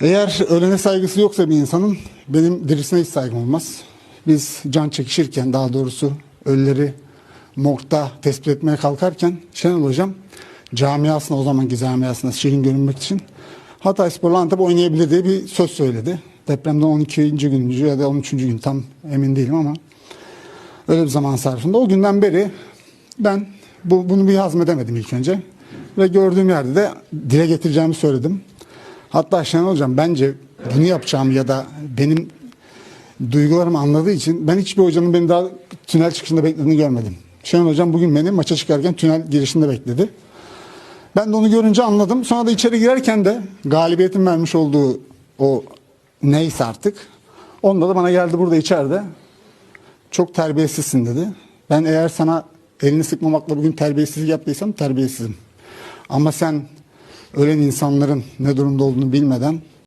Eğer ölene saygısı yoksa bir insanın benim dirisine hiç saygım olmaz. Biz can çekişirken daha doğrusu ölüleri morgda tespit etmeye kalkarken Şenol Hocam camiasına o zamanki camiasına şirin görünmek için Hatay Spor'la Antep oynayabilir diye bir söz söyledi. Depremden 12. gün ya da 13. gün tam emin değilim ama öyle bir zaman sarfında. O günden beri ben bu, bunu bir hazmedemedim ilk önce. Ve gördüğüm yerde de dile getireceğimi söyledim. Hatta Şenol Hocam bence bunu yapacağım ya da benim duygularımı anladığı için ben hiçbir hocanın beni daha tünel çıkışında beklediğini görmedim. Şenol Hocam bugün beni maça çıkarken tünel girişinde bekledi. Ben de onu görünce anladım. Sonra da içeri girerken de galibiyetin vermiş olduğu o neyse artık. Onda da bana geldi burada içeride. Çok terbiyesizsin dedi. Ben eğer sana elini sıkmamakla bugün terbiyesizlik yaptıysam terbiyesizim. Ama sen ölen insanların ne durumda olduğunu bilmeden